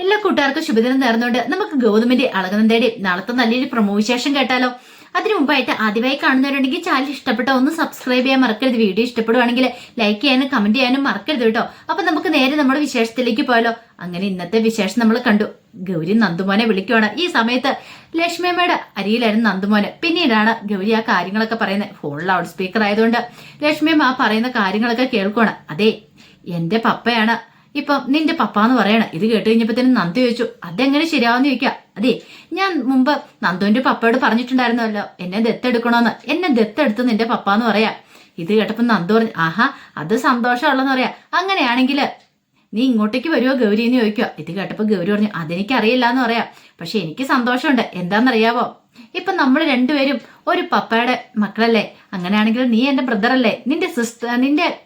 എല്ലാ കൂട്ടുകാർക്കും ശുഭദിനം നേർന്നുകൊണ്ട് നമുക്ക് ഗൗതമിന്റെ അളകനന്ദയുടെ നാളത്തെ നല്ലൊരു പ്രമോ വിശേഷം കേട്ടാലോ. അതിനു മുമ്പായിട്ട് ആദ്യമായി കാണുന്നവരുണ്ടെങ്കിൽ ചാനൽ ഇഷ്ടപ്പെട്ട ഒന്ന് സബ്സ്ക്രൈബ് ചെയ്യാൻ മറക്കരുത്. വീഡിയോ ഇഷ്ടപ്പെടുവാണെങ്കിൽ ലൈക്ക് ചെയ്യാനും കമന്റ് ചെയ്യാനും മറക്കരുത് കേട്ടോ. അപ്പൊ നമുക്ക് നേരെ നമ്മുടെ വിശേഷത്തിലേക്ക് പോയാലോ. അങ്ങനെ ഇന്നത്തെ വിശേഷം നമ്മൾ കണ്ടു. ഗൗരി നന്ദുമോനെ വിളിക്കുവാണ്. ഈ സമയത്ത് ലക്ഷ്മിയമ്മയുടെ അരിയിലായിരുന്നു നന്ദുമോന്. പിന്നീടാണ് ഗൗരി ആ കാര്യങ്ങളൊക്കെ പറയുന്നത്. ഫോൺ ലൗഡ് സ്പീക്കർ ആയതുകൊണ്ട് ലക്ഷ്മിയമ്മ ആ പറയുന്ന കാര്യങ്ങളൊക്കെ കേൾക്കുവാണ്. അതെ എന്റെ പപ്പയാണ്. ഇപ്പം നിന്റെ പപ്പ എന്ന് പറയണം. ഇത് കേട്ട് കഴിഞ്ഞപ്പോഴത്തേനും നന്ദി ചോദിച്ചു. അതെങ്ങനെ ശരിയാവെന്ന് ചോദിക്കാം. അതെ ഞാൻ മുമ്പ് നന്ദുവിന്റെ പപ്പയോട് പറഞ്ഞിട്ടുണ്ടായിരുന്നല്ലോ. എന്നെ ദത്തെടുക്കണോന്ന്. എന്നെ ദത്തെടുത്ത് നിന്റെ പപ്പ എന്ന് പറയാ. ഇത് കേട്ടപ്പോ നന്ദു പറഞ്ഞു ആഹാ അത് സന്തോഷമുള്ളെന്ന് പറയാ. അങ്ങനെയാണെങ്കിൽ നീ ഇങ്ങോട്ടേക്ക് വരുമോ ഗൗരി എന്ന് ചോദിക്കുക ഇത് കേട്ടപ്പോ ഗൗരി പറഞ്ഞു അതെനിക്കറിയില്ല എന്ന് പറയാം. പക്ഷെ എനിക്ക് സന്തോഷമുണ്ട്. എന്താണെന്നറിയാവോ? ഇപ്പൊ നമ്മൾ രണ്ടുപേരും ഒരു പപ്പയുടെ മക്കളല്ലേ? അങ്ങനെയാണെങ്കിൽ നീ എന്റെ ബ്രദറല്ലേ നിന്റെ സിസ്റ്റർ നിന്റെ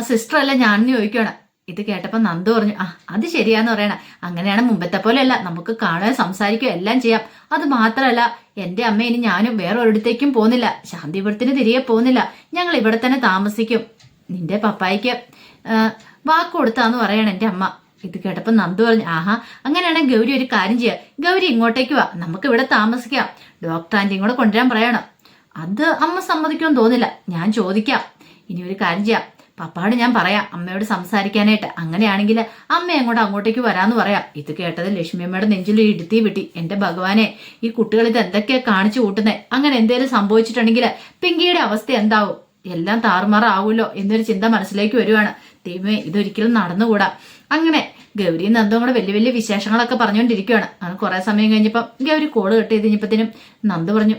സിസ്റ്റർ അല്ല ഞാൻ ചോദിക്കുകയാണ് ഇത് കേട്ടപ്പോൾ നന്ദു പറഞ്ഞു ആ അത് ശരിയാന്ന് പറയണ. അങ്ങനെയാണ് മുമ്പത്തെ പോലെയല്ല. നമുക്ക് കാണുക സംസാരിക്കുക എല്ലാം ചെയ്യാം. അത് മാത്രമല്ല എന്റെ അമ്മ ഇനി ഞാനും വേറെ ഒരിടത്തേക്കും പോകുന്നില്ല ശാന്തിപുരത്തിന് തിരികെ പോകുന്നില്ല. ഞങ്ങൾ ഇവിടെ തന്നെ താമസിക്കും. നിന്റെ പപ്പായ്ക്ക് വാക്ക് കൊടുത്താന്ന് പറയണം എന്റെ അമ്മ. ഇത് കേട്ടപ്പോൾ നന്ദു പറഞ്ഞു ആഹാ അങ്ങനെയാണെങ്കിൽ ഗൗരി ഒരു കാര്യം ചെയ്യാം. ഗൗരി ഇങ്ങോട്ടേക്ക് വാ. നമുക്ക് ഇവിടെ താമസിക്കാം. ഡോക്ടർ ആന്റിയും കൂടെ കൊണ്ടുവരാൻ പറയണം. അത് അമ്മ സമ്മതിക്കുമെന്ന് തോന്നില്ല ഞാൻ ചോദിക്കാം. ഇനി ഒരു കാര്യം ചെയ്യാം. പപ്പാട് ഞാൻ പറയാം അമ്മയോട് സംസാരിക്കാനായിട്ട്. അങ്ങനെയാണെങ്കിൽ അമ്മ അങ്ങോട്ട് അങ്ങോട്ടേക്ക് വരാന്ന് പറയാം. ഇത് കേട്ടത് ലക്ഷ്മിയമ്മയുടെ നെഞ്ചിൽ ഇടുത്തി വിട്ടി. എന്റെ ഭഗവാനെ ഈ കുട്ടികൾ ഇത് എന്തൊക്കെയാ കാണിച്ചു കൂട്ടുന്നത് അങ്ങനെ എന്തേലും സംഭവിച്ചിട്ടുണ്ടെങ്കിൽ പിങ്കിയുടെ അവസ്ഥ എന്താവും? എല്ലാം താറുമാറാവുമല്ലോ എന്നൊരു ചിന്ത മനസ്സിലേക്ക് വരുവാണ്. ദൈവമേ ഇതൊരിക്കലും നടന്നുകൂടാ. അങ്ങനെ ഗൗരി നന്ദും കൂടെ വലിയ വലിയ വിശേഷങ്ങളൊക്കെ പറഞ്ഞുകൊണ്ടിരിക്കുകയാണ് അങ്ങനെ കുറെ സമയം കഴിഞ്ഞപ്പം ഗൗരി കോൾ കെട്ട് കഴിഞ്ഞപ്പത്തിനും നന്ദു പറഞ്ഞു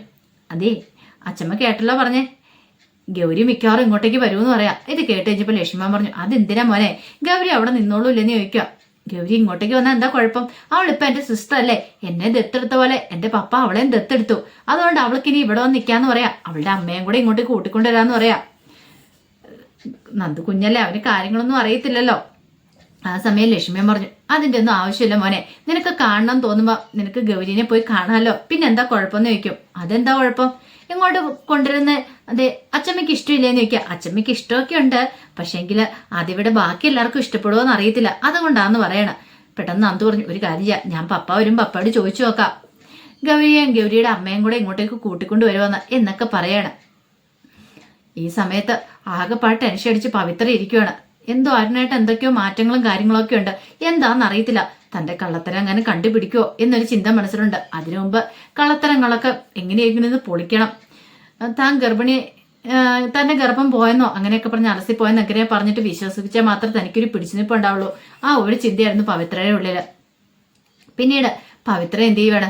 അതേ അച്ഛമ്മ കേട്ടല്ലോ പറഞ്ഞേ. ഗൗരി മിക്കവാറും ഇങ്ങോട്ടേക്ക് വരുമെന്ന് പറയാം. ഇത് കേട്ട് കഴിഞ്ഞപ്പോൾ ലക്ഷ്മി പറഞ്ഞു അതെന്തിനാ മോനെ? ഗൗരി അവിടെ നിന്നോളൂ ഇല്ലെന്ന് ചോദിക്കുക ഗൗരി ഇങ്ങോട്ടേക്ക് വന്നാൽ എന്താ കുഴപ്പം? അവൾ ഇപ്പൊ എന്റെ സിസ്റ്റർ അല്ലേ? എന്നെ ദത്തെടുത്ത പോലെ എന്റെ പപ്പ അവളെയും ദത്തെടുത്തു. അതുകൊണ്ട് അവൾക്ക് ഇനി ഇവിടെ വന്ന് നിൽക്കാന്ന് പറയാം. അവളുടെ അമ്മയും കൂടെ ഇങ്ങോട്ട് കൂട്ടിക്കൊണ്ടുവരാന്ന് പറയാം. നന്ദു കുഞ്ഞല്ലേ അവന് കാര്യങ്ങളൊന്നും അറിയത്തില്ലല്ലോ. ആ സമയം ലക്ഷ്മിയൻ പറഞ്ഞു അതിന്റെ ഒന്നും ആവശ്യമില്ല മോനെ. നിനക്ക് കാണണം തോന്നുമ്പോ നിനക്ക് ഗൗരിനെ പോയി കാണാമല്ലോ പിന്നെന്താ കുഴപ്പമെന്ന് ചോദിക്കും. അതെന്താ കുഴപ്പം? ഇങ്ങോട്ട് കൊണ്ടുവരുന്ന? അതെ അച്ചമ്മയ്ക്ക് ഇഷ്ടമില്ലേന്ന് ചോദിക്കുക. അച്ചമ്മയ്ക്ക് ഇഷ്ടമൊക്കെ ഉണ്ട്. പക്ഷേങ്കിൽ അതിവിടെ ബാക്കി എല്ലാവർക്കും ഇഷ്ടപ്പെടുമോ എന്ന് അറിയത്തില്ല. അതുകൊണ്ടാന്ന് പറയണ. പെട്ടെന്ന് നന്ദു പറഞ്ഞു ഒരു കാര്യം ചെയ്യാം. ഞാൻ പപ്പ വരും. പപ്പയോട് ചോദിച്ചു നോക്കാം. ഗൗരിയെയും ഗൗരിയുടെ അമ്മയും കൂടെ ഇങ്ങോട്ടേക്ക് കൂട്ടിക്കൊണ്ട് വരുമെന്ന് എന്നൊക്കെ പറയാണ്. ഈ സമയത്ത് ആകെപ്പാട്ട് ടെൻഷൻ അടിച്ച് പവിത്ര ഇരിക്കുവാണ് എന്തോ അരുണായിട്ട് എന്തൊക്കെയോ മാറ്റങ്ങളും കാര്യങ്ങളൊക്കെ ഉണ്ട്. എന്താണെന്ന് അറിയത്തില്ല തന്റെ കള്ളത്തരം അങ്ങനെ കണ്ടുപിടിക്കുമോ എന്നൊരു ചിന്ത മനസ്സിലുണ്ട്. അതിനു മുമ്പ് കള്ളത്തരങ്ങളൊക്കെ എങ്ങനെയെങ്കിലും ഇത് പൊളിക്കണം. താൻ ഗർഭിണി തന്നെ ഗർഭം പോയെന്നോ അങ്ങനെയൊക്കെ പറഞ്ഞ് അലസി പോയെന്നൊക്കെ പറഞ്ഞിട്ട് വിശ്വസിച്ചാൽ മാത്രമേ തനിക്കൊരു പിടിച്ചുനിപ്പ് ഉണ്ടാവുള്ളൂ ആ ഒരു ചിന്തയായിരുന്നു പവിത്രയുടെ ഉള്ളിൽ പിന്നീട് പവിത്ര എന്ത് ചെയ്യുവാണ്?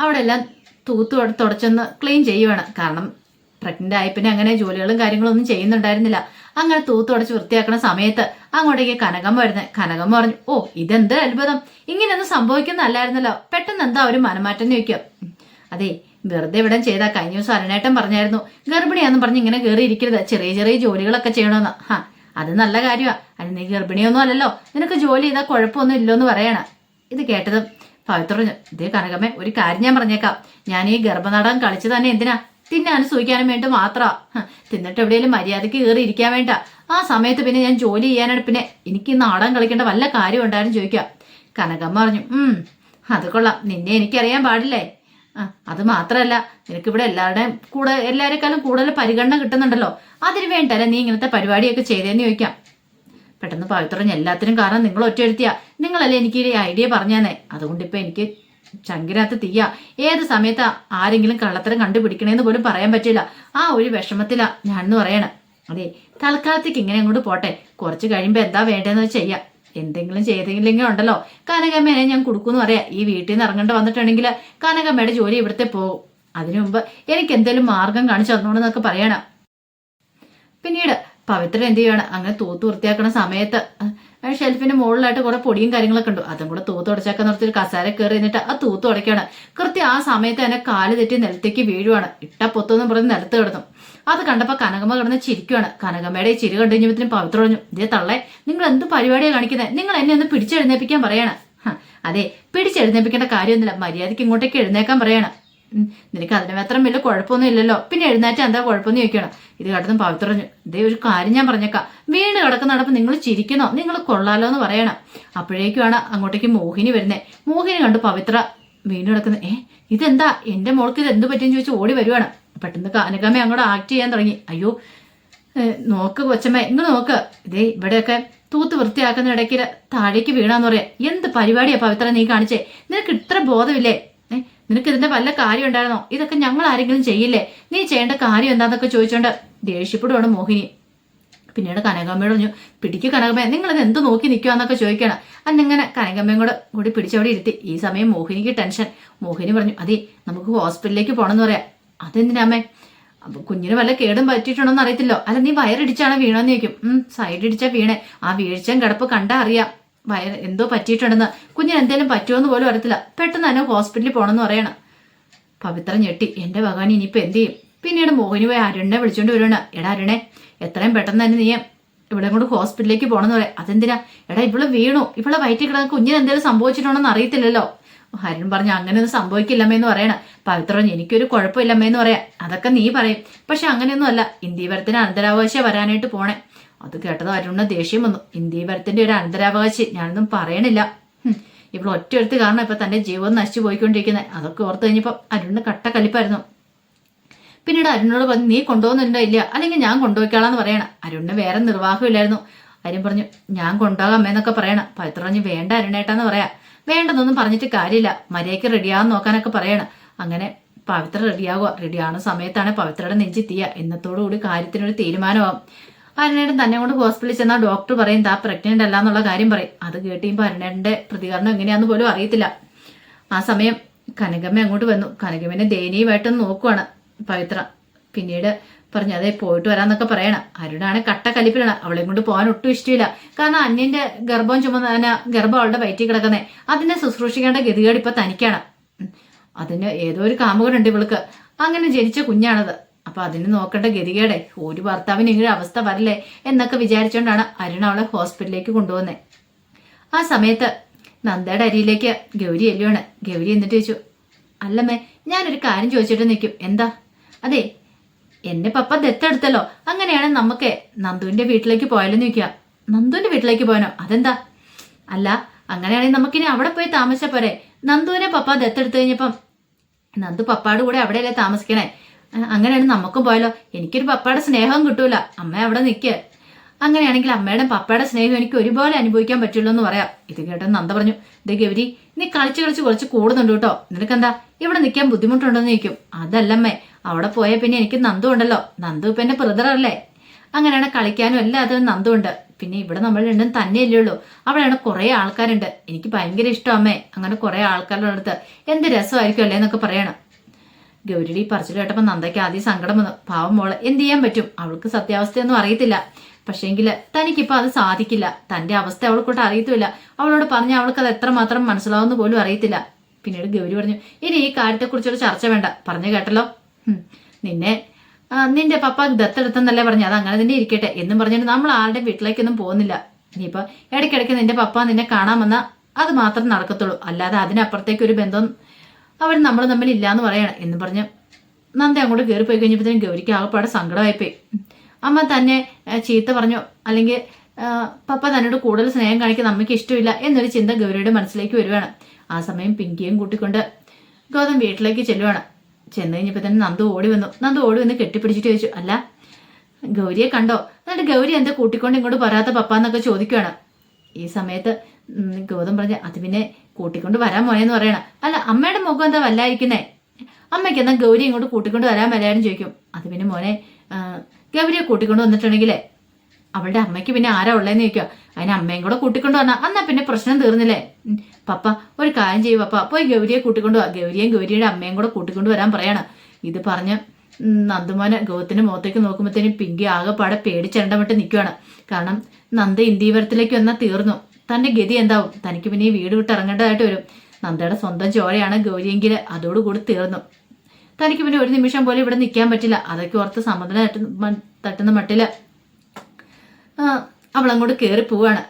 അവിടെ എല്ലാം തൂത്തു തുടച്ചൊന്ന് ക്ലീൻ ചെയ്യുവാണ്. കാരണം പ്രഗ്നന്റ് ആയി പിന്നെ അങ്ങനെ ജോലികളും കാര്യങ്ങളും ഒന്നും ചെയ്യുന്നുണ്ടായിരുന്നില്ല. അങ്ങനെ തൂത്തുടച്ച് വൃത്തിയാക്കുന്ന സമയത്ത് അങ്ങോട്ടേക്ക് കനകം വരുന്നത്. കനകം പറഞ്ഞു ഓ ഇതെന്ത് അത്ഭുതം? ഇങ്ങനെയൊന്നും സംഭവിക്കുന്നതല്ലായിരുന്നല്ലോ. പെട്ടെന്ന് എന്താ ഒരു മനമാറ്റം ചോദിക്കുക. അതെ വെറുതെ ഇവിടെ ചെയ്താൽ കഴിഞ്ഞ ദിവസം അരുണേട്ടൻ പറഞ്ഞായിരുന്നു ഗർഭിണിയാന്ന് പറഞ്ഞ് ഇങ്ങനെ കയറി ഇരിക്കരുത് ചെറിയ ചെറിയ ജോലികളൊക്കെ ചെയ്യണമെന്ന് ഹാ അത് നല്ല കാര്യമാണ് അത് നീ ഗർഭിണിയൊന്നും അല്ലല്ലോ. നിനക്ക് ജോലി ചെയ്താൽ കുഴപ്പമൊന്നും ഇല്ലെന്ന് പറയണ. ഇത് കേട്ടത് പവിത്ര പറഞ്ഞു ഇതേ കനകമേ ഒരു കാര്യം ഞാൻ പറഞ്ഞേക്കാം. ഞാൻ ഈ ഗർഭനാടകം കളിച്ചു തന്നെ എന്തിനാ? തിന്നാനും സൂഹിക്കാനും വേണ്ടി മാത്രമാ തിന്നിട്ട് എവിടെയെങ്കിലും മര്യാദയ്ക്ക് കയറി ഇരിക്കാൻ വേണ്ട. ആ സമയത്ത് പിന്നെ ഞാൻ ജോലി ചെയ്യാനാണ്. പിന്നെ എനിക്ക് നാടൻ കളിക്കേണ്ട വല്ല കാര്യം ഉണ്ടായിരുന്നു ചോദിക്കുക കനകമ്മ പറഞ്ഞു ഉം അത് കൊള്ളാം. നിന്നെ എനിക്കറിയാൻ പാടില്ലേ? അത് മാത്രമല്ല നിനക്കിവിടെ എല്ലാവരുടെയും കൂടെ എല്ലാവരെക്കാളും കൂടുതൽ പരിഗണന കിട്ടുന്നുണ്ടല്ലോ. അതിന് വേണ്ടല്ലേ നീ ഇങ്ങനത്തെ പരിപാടിയൊക്കെ ചെയ്തേന്ന് ചോദിക്കാം. പെട്ടെന്ന് പവിത്രഞ്ഞ എല്ലാത്തിനും കാരണം നിങ്ങൾ ഒറ്റ നിങ്ങൾ നിങ്ങളല്ലേ എനിക്ക് ഈ ഐഡിയ പറഞ്ഞേ അതുകൊണ്ട് ഇപ്പൊ എനിക്ക് ചങ്കിനകത്ത് തീയ. ഏത് സമയത്ത് ആരെങ്കിലും കള്ളത്തരം കണ്ടുപിടിക്കണേന്ന് പോലും പറയാൻ പറ്റില്ല. ആ ഒരു വിഷമത്തിലാ ഞാനെന്ന് പറയണ. അതെ തൽക്കാലത്തേക്ക് ഇങ്ങനെ അങ്ങോട്ട് പോട്ടെ. കുറച്ച് കഴിയുമ്പോൾ എന്താ വേണ്ടതെന്ന് ചെയ്യാം. എന്തെങ്കിലും ചെയ്തെങ്കിലും ഉണ്ടല്ലോ. കനകമ്മേനെ ഞാൻ കൊടുക്കുമെന്ന് പറയാം. ഈ വീട്ടിൽ നിന്ന് ഇറങ്ങേണ്ട വന്നിട്ടുണ്ടെങ്കിൽ കനകമ്മയുടെ ജോലി ഇവിടുത്തെ പോകും. അതിനു മുമ്പ് എനിക്ക് എന്തെങ്കിലും മാർഗം കാണിച്ചു തന്നോണെന്നൊക്കെ പറയണം. പിന്നീട് പവിത്ര എന്ത് ചെയ്യണം അങ്ങനെ തൂത്ത് വൃത്തിയാക്കണ സമയത്ത് ഷെൽഫിന്റെ മുകളിലായിട്ട് കുറെ പൊടിയും കാര്യങ്ങളൊക്കെ ഉണ്ട്. അതും കൂടെ തൂത്ത് ഉടച്ചാക്കാൻ നിർത്തി കസാര കയറി എന്നിട്ട് ആ തൂത്ത് ഉടയ്ക്കാണ് കൃത്യം ആ സമയത്ത് തന്നെ കാൽ തെറ്റി നിലത്തേക്ക് വീഴുവാണ്. ഇട്ട പൊത്തൊന്നും പറഞ്ഞ് നിലത്ത് കിടന്നു. അത് കണ്ടപ്പോൾ കനകമ്മ കിടന്ന് ചിരിക്കുവാണ്. കനകമ്മയുടെ ഈ ചിരി കണ്ടു കഴിഞ്ഞപ്പോഴത്തേനും പവിത്ര പറഞ്ഞു ഇതേ തള്ളേ നിങ്ങൾ എന്ത് പരിപാടിയാണ് കാണിക്കുന്നത് നിങ്ങൾ എന്നെ ഒന്ന് പിടിച്ചെഴുന്നേപ്പിക്കാൻ പറയണം. അതെ പിടിച്ചെഴുന്നേപ്പിക്കേണ്ട കാര്യമൊന്നുമില്ല. മര്യാദയ്ക്ക് ഇങ്ങോട്ടേക്ക് എഴുന്നേക്കാൻ പറയണം. നിനക്ക് അതിന് മാത്രം വലിയ കുഴപ്പമൊന്നും ഇല്ലല്ലോ. പിന്നെ എഴുന്നേറ്റ് എന്താ കുഴപ്പമൊന്നും ചോദിക്കണം. ഇത് കേട്ടതും പവിത്ര പറഞ്ഞു ഇതേ ഒരു കാര്യം ഞാൻ പറഞ്ഞേക്കാം. വീണ് കിടക്കുന്നിടപ്പ് നിങ്ങൾ ചിരിക്കണോ? നിങ്ങൾ കൊള്ളാലോ എന്ന് പറയണം. അപ്പോഴേക്കുമാണ് അങ്ങോട്ടേക്ക് മോഹിനി വരുന്നത് മോഹിനി കണ്ട് പവിത്ര വീണ് കിടക്കുന്നത് ഏ ഇതെന്താ? എന്റെ മോൾക്ക് ഇത് എന്ത് പറ്റിയെന്ന് ചോദിച്ച് ഓടി വരുവാണ്. പെട്ടെന്ന് കാനകമ്മ അങ്ങോട്ട് ആക്ട് ചെയ്യാൻ തുടങ്ങി. അയ്യോ നോക്ക് കൊച്ചമ്മ ഇങ്ങ് നോക്ക്. ഇതേ ഇവിടെയൊക്കെ തൂത്ത് വൃത്തിയാക്കുന്ന ഇടയ്ക്ക് താഴേക്ക് വീണാന്ന് പറയാ. എന്ത് പരിപാടിയാ പവിത്ര നീ കാണിച്ചേ? നിനക്ക് ഇത്ര ബോധമില്ലേ? നിനക്ക് ഇതിന്റെ വല്ല കാര്യം ഉണ്ടായിരുന്നോ? ഇതൊക്കെ ഞങ്ങൾ ആരെങ്കിലും ചെയ്യില്ലേ? നീ ചെയ്യേണ്ട കാര്യം എന്താന്നൊക്കെ ചോദിച്ചോണ്ട് ദേഷ്യപ്പെടുവാണ് മോഹിനി. പിന്നീട് കനകമ്മയോട് പറഞ്ഞു പിടിക്ക് കനകമ്മ നിങ്ങൾ ഇത് എന്ത് നോക്കി നിൽക്കുവാന്നൊക്കെ ചോദിക്കണം. അന്നിങ്ങനെ കനകമ്മയും കൂടെ കൂടി പിടിച്ചവിടെ ഇരുത്തി. ഈ സമയം മോഹിനിക്ക് ടെൻഷൻ. മോഹിനി പറഞ്ഞു അതെ നമുക്ക് ഹോസ്പിറ്റലിലേക്ക് പോകണം എന്ന് പറയാം അതെന്തിനാമേ അപ്പൊ കുഞ്ഞിന് വല്ല കേടും പറ്റിയിട്ടുണ്ടോന്ന് അറിയത്തില്ലോ. അല്ല നീ വയറിടിച്ചാണ് വീണെന്ന് ചോദിക്കും. ഉം സൈഡ് ഇടിച്ചാ വീണേ. ആ വീഴ്ചയും കിടപ്പ് കണ്ടാ അറിയാം. വയർ എന്തോ പറ്റിയിട്ടുണ്ടെന്ന്. കുഞ്ഞിന് എന്തേലും പറ്റുമെന്ന് പോലും അറിയത്തില്ല. പെട്ടെന്ന് തന്നെ ഹോസ്പിറ്റലിൽ പോകണമെന്ന് പറയണം. പവിത്ര ഞെട്ടി. എന്റെ ഭഗവാൻ ഇനിയിപ്പോൾ എന്ത് ചെയ്യും? പിന്നീട് മോഹിനി പോയി അരുണിനെ വിളിച്ചോണ്ട് വരുവാണ്. എടാ അരുണെ എത്രയും പെട്ടെന്ന് തന്നെ നീ ഇവിടെ കൊണ്ട് ഹോസ്പിറ്റലിലേക്ക് പോകണമെന്ന് പറയാം. അതെന്തിനാ? എടാ ഇവിടെ വീണു. ഇവിടെ വയറ്റിൽ കിടന്ന് കുഞ്ഞിന് എന്തെങ്കിലും സംഭവിച്ചിട്ടുണ്ടോന്ന് അറിയത്തില്ലല്ലോ. ഹരൺ പറഞ്ഞു അങ്ങനെയൊന്നും സംഭവിക്കില്ലമ്മേന്ന് പറയണം. പവിത്ര പറഞ്ഞു, എനിക്കൊരു കുഴപ്പമില്ലമ്മേന്ന് പറയാം. അതൊക്കെ നീ പറയും. പക്ഷെ അങ്ങനെയൊന്നും അല്ല. ഇന്ത്യവരത്തിന് അനന്തരാവകാശം വരാനായിട്ട് പോണേ. അത് കേട്ടത് അരുണ ദേഷ്യം വന്നു. ഇന്ത്യവരത്തിന്റെ ഒരു അനന്തരാവകാശി. ഞാനൊന്നും പറയണില്ല. ഇപ്പോൾ ഒറ്റയെടുത്ത് കാരണം ഇപ്പൊ തന്റെ ജീവിതം നശിച്ചു പോയിക്കൊണ്ടിരിക്കുന്നത്. അതൊക്കെ ഓർത്ത് കഴിഞ്ഞപ്പോ അരുണിന് കട്ട കലിപ്പായിരുന്നു. പിന്നീട് അരുണിനോട് പറഞ്ഞു നീ കൊണ്ടുപോകുന്നുണ്ടോ ഇല്ല? അല്ലെങ്കിൽ ഞാൻ കൊണ്ടുപോയിക്കാളാന്ന് പറയണം. അരുണിന് വേറെ നിർവാഹമില്ലായിരുന്നു. അരുൺ പറഞ്ഞു ഞാൻ കൊണ്ടുപോകാം എന്നൊക്കെ പറയണം. പവിത്ര പറഞ്ഞു വേണ്ട അരുണേട്ടാന്ന് പറയാ. വേണ്ടെന്നൊന്നും പറഞ്ഞിട്ട് കാര്യമില്ല. മര്യാദയ്ക്ക് റെഡിയാകാൻ നോക്കാനൊക്കെ പറയണം. അങ്ങനെ പവിത്ര റെഡിയാകുക. റെഡിയാവുന്ന സമയത്താണ് പവിത്രയുടെ നെഞ്ചി തീയ ഇന്നത്തോടുകൂടി കാര്യത്തിനൊരു തീരുമാനമാവും അരുണേട്ടൻ തന്നെ കൊണ്ട് ഹോസ്പിറ്റലിൽ ചെന്നാൽ ഡോക്ടർ പറയും താ പ്രഗ്നന്റ് അല്ല എന്നുള്ള കാര്യം പറയും. അത് കേട്ട് കഴിയുമ്പോൾ അരുണേട്ടന്റെ പ്രതികരണം എങ്ങനെയാന്ന് പോലും അറിയത്തില്ല. ആ സമയം കനകമ്മ അങ്ങോട്ട് വന്നു. കനകമ്മനെ ദയനീയമായിട്ടൊന്ന് നോക്കുവാണ് പവിത്ര. പിന്നീട് പറഞ്ഞു അതെ പോയിട്ട് വരാന്നൊക്കെ പറയണം. അരുണാണ് കട്ട കലിപ്പിലാണ്. അവളെ കൊണ്ട് പോകാൻ ഒട്ടും ഇഷ്ടമില്ല കാരണം അന്യന്റെ ഗർഭം ചുമന്ന ഗർഭം അവളുടെ വയറ്റിൽ കിടക്കുന്നേ. അതിനെ ശുശ്രൂഷിക്കേണ്ട ഗതികേട് ഇപ്പൊ തനിക്കാണ്. അതിന് ഏതോ ഒരു കാമുകനുണ്ട് ഇവൾക്ക്. അങ്ങനെ ജനിച്ച കുഞ്ഞാണത്. അപ്പൊ അതിന് നോക്കേണ്ട ഗതികേടെ. ഒരു ഭർത്താവിന് ഇങ്ങനെ അവസ്ഥ വരല്ലേ എന്നൊക്കെ വിചാരിച്ചുകൊണ്ടാണ് അരുണ അവളെ ഹോസ്പിറ്റലിലേക്ക് കൊണ്ടുപോകുന്നത് ആ സമയത്ത് നന്ദയുടെ അരിയിലേക്ക് ഗൗരി എല്ലുവാണ് ഗൗരി എന്നിട്ട് ചോദിച്ചു അല്ലമ്മേ ഞാനൊരു കാര്യം ചോദിച്ചിട്ട് നിൽക്കും. എന്താ? അതെ എന്നെ പപ്പ ദത്തെടുത്തല്ലോ. അങ്ങനെയാണ് നമുക്ക് നന്ദുവിന്റെ വീട്ടിലേക്ക് പോയാലെന്ന് ചോദിക്കുക. നന്ദുവിന്റെ വീട്ടിലേക്ക് പോയാനോ? അതെന്താ? അല്ല അങ്ങനെയാണെങ്കിൽ നമുക്കിനി അവിടെ പോയി താമസിച്ച പോരെ. നന്ദുവിനെ പപ്പ ദത്തെടുത്തു കഴിഞ്ഞപ്പം നന്ദു പപ്പാട് കൂടെ അവിടെയല്ലേ താമസിക്കണേ. അങ്ങനെയാണ് നമുക്കും പോയാലോ. എനിക്കൊരു പപ്പയുടെ സ്നേഹം കിട്ടൂല. അമ്മ അവിടെ നിൽക്കുക അങ്ങനെയാണെങ്കിൽ അമ്മയുടെ പപ്പയുടെ സ്നേഹം എനിക്ക് ഒരുപോലെ അനുഭവിക്കാൻ പറ്റുള്ളൂ എന്ന് പറയാം. ഇത് കേട്ടോ നന്ദ പറഞ്ഞു ഇതേ ഗൗരി നീ കളിച്ച് കളിച്ച് കുറച്ച് കൂടുന്നുണ്ട് കേട്ടോ. നിനക്കെന്താ? ഇവിടെ നിൽക്കാൻ ബുദ്ധിമുട്ടുണ്ടെന്ന് ചോദിക്കും. അതല്ലമ്മേ അവിടെ പോയാൽ പിന്നെ എനിക്ക് നന്ദു ഉണ്ടല്ലോ. നന്ദു ഇപ്പം എന്റെ ബ്രദറല്ലേ അങ്ങനെയാണ് കളിക്കാനും എല്ലാത്തിനും നന്ദു ഉണ്ട്. പിന്നെ ഇവിടെ നമ്മൾ രണ്ടും തന്നെയല്ലേ ഉള്ളൂ. അവിടെയാണ് കുറേ ആൾക്കാരുണ്ട്. എനിക്ക് ഭയങ്കര ഇഷ്ടം അമ്മേ. അങ്ങനെ കുറേ ആൾക്കാരുടെ അടുത്ത് എന്ത് രസമായിരിക്കും അല്ലേ എന്നൊക്കെ പറയണം. ഗൗരിയുടെ ഈ പറച്ചിൽ കേട്ടപ്പോൾ നന്ദയ്ക്ക് ആദ്യം സങ്കടം വന്നു. പാവം മോൾ എന്ത് ചെയ്യാൻ പറ്റും? അവൾക്ക് സത്യാവസ്ഥയൊന്നും അറിയത്തില്ല. പക്ഷേങ്കിൽ തനിക്കിപ്പോൾ അത് സാധിക്കില്ല. തന്റെ അവസ്ഥ അവൾക്കൊട്ട് അറിയത്തുമില്ല. അവളോട് പറഞ്ഞ അവൾക്ക് അത് എത്രമാത്രം മനസ്സിലാവുമെന്ന് പോലും അറിയത്തില്ല. പിന്നീട് ഗൗരി പറഞ്ഞു ഇനി ഈ കാര്യത്തെക്കുറിച്ചൊരു ചർച്ച വേണ്ട. പറഞ്ഞു കേട്ടല്ലോ? നിന്നെ നിന്റെ പപ്പ ദത്തെടുത്തെന്നല്ലേ പറഞ്ഞു. അത് അങ്ങനെ തന്നെ ഇരിക്കട്ടെ. എന്നും പറഞ്ഞിട്ട് നമ്മൾ ആരുടെ വീട്ടിലേക്കൊന്നും പോകുന്നില്ല. ഇനിയിപ്പോൾ ഇടയ്ക്കിടയ്ക്ക് നിന്റെ പപ്പ നിന്നെ കാണാൻ വന്ന അത് മാത്രം നടക്കത്തുള്ളൂ. അല്ലാതെ അതിനപ്പുറത്തേക്ക് ഒരു ബന്ധം അവർ നമ്മൾ തമ്മിൽ ഇല്ലാന്ന് പറയണം. എന്ന് പറഞ്ഞ് നന്ദി അങ്ങോട്ട് കയറി പോയി കഴിഞ്ഞപ്പോഴത്തേനും ഗൗരിക്ക് ആകെപ്പാടെ സങ്കടമായിപ്പോയി. അമ്മ തന്നെ ചീത്ത പറഞ്ഞു. അല്ലെങ്കിൽ പപ്പ തന്നോട് കൂടുതൽ സ്നേഹം കാണിക്കുന്ന അമ്മയ്ക്ക് ഇഷ്ടമില്ല എന്നൊരു ചിന്ത ഗൗരിയുടെ മനസ്സിലേക്ക് വരുവാണ്. ആ സമയം പിങ്കിയും കൂട്ടിക്കൊണ്ട് ഗൗതം വീട്ടിലേക്ക് ചെല്ലുവാണ്. ചെന്ന് കഴിഞ്ഞപ്പോൾ തന്നെ നന്ദു ഓടി വന്നു. നന്ദു ഓടി വന്ന് കെട്ടിപ്പിടിച്ചിട്ട് ചോദിച്ചു അല്ല ഗൗരിയെ കണ്ടോ? എന്നിട്ട് ഗൗരി എന്താ കൂട്ടിക്കൊണ്ട് ഇങ്ങോട്ട് വരാത്ത പപ്പ എന്നൊക്കെ ചോദിക്കുവാണ്. ഈ സമയത്ത് ഗൗതം പറഞ്ഞ അത് പിന്നെ കൂട്ടിക്കൊണ്ട് വരാൻ മോനെന്ന് പറയണ. അല്ല അമ്മയുടെ മുഖം എന്താ വല്ലായിരിക്കുന്നേ? അമ്മയ്ക്ക് എന്നാ ഗൗരി ഇങ്ങോട്ട് കൂട്ടിക്കൊണ്ട് വരാൻ വരാനും ചോദിക്കും. അത് പിന്നെ മോനെ ഗൗരിയെ കൂട്ടിക്കൊണ്ട് വന്നിട്ടുണ്ടെങ്കിലേ അവളുടെ അമ്മയ്ക്ക് പിന്നെ ആരാ ഉള്ളതെന്ന് ചോദിക്കുക. അതിന് അമ്മയും കൂടെ കൂട്ടിക്കൊണ്ട് വന്നാ എന്നാ പിന്നെ പ്രശ്നം തീർന്നില്ലേ? പപ്പ ഒരു കാര്യം ചെയ്യും പപ്പ. പോയി ഗൗരിയെ കൂട്ടിക്കൊണ്ട് വാ. ഗൗരിയും ഗൗരിയുടെ അമ്മയും കൂടെ കൂട്ടിക്കൊണ്ട് വരാൻ പറയാണ്. ഇത് പറഞ്ഞ് നന്ദുമോനെ ഗോത്തിന്റെ മുഖത്തേക്ക് നോക്കുമ്പോഴത്തേനും പിങ്കി ആകെപ്പാടെ പേടിച്ചരണ്ടമിട്ട് നിൽക്കുകയാണ് കാരണം നന്ദ ഇന്ത്യവരത്തിലേക്ക് വന്നാൽ തീർന്നു. തന്റെ ഗതി എന്താവും? തനിക്ക് പിന്നെ ഈ വീട് വിട്ട് ഇറങ്ങേണ്ടതായിട്ട് വരും. നന്ദയുടെ സ്വന്തം ചോരയാണ് ഗൗരിയെങ്കിൽ അതോടുകൂടി തീർന്നു. തനിക്ക് പിന്നെ ഒരു നിമിഷം പോലും ഇവിടെ നിൽക്കാൻ പറ്റില്ല. അതൊക്കെ ഓർത്ത് സമ്മതന തട്ടുന്ന മട്ടിൽ അവളങ്ങോട്ട് കയറി പോവാണ്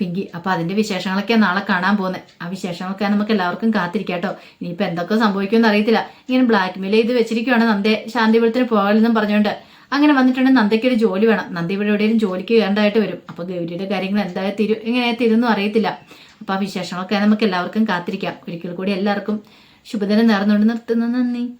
പിങ്കി. അപ്പൊ അതിന്റെ വിശേഷങ്ങളൊക്കെ നാളെ കാണാൻ പോകുന്നത് ആ വിശേഷങ്ങളൊക്കെ നമുക്ക് എല്ലാവർക്കും കാത്തിരിക്കാം കേട്ടോ ഇനിയിപ്പോ എന്തൊക്കെ സംഭവിക്കുമെന്ന് അറിയത്തില്ല. ഇങ്ങനെ ബ്ലാക്ക് മെയിൽ ചെയ്ത് വെച്ചിരിക്കുവാണ് നന്ദെ. ശാന്തിപുരത്തിന് പോകലെന്നും പറഞ്ഞുകൊണ്ട്. അങ്ങനെ വന്നിട്ടുണ്ടെങ്കിൽ നന്ദയ്ക്ക് ഒരു ജോലി വേണം. നന്ദി ഇവിടെ എവിടെയും ജോലിക്ക് കയറേണ്ടതായിട്ട് വരും. അപ്പൊ ഗൗരിയുടെ കാര്യങ്ങൾ എന്തായാലും തിരു എങ്ങനെ തിരുന്നും അറിയത്തില്ല. അപ്പൊ ആ വിശേഷങ്ങളൊക്കെ നമുക്ക് എല്ലാവർക്കും കാത്തിരിക്കാം. ഒരിക്കൽ കൂടി എല്ലാവർക്കും ശുഭദിനം നേർന്നുകൊണ്ട് നിർത്തുന്നു. നന്ദി.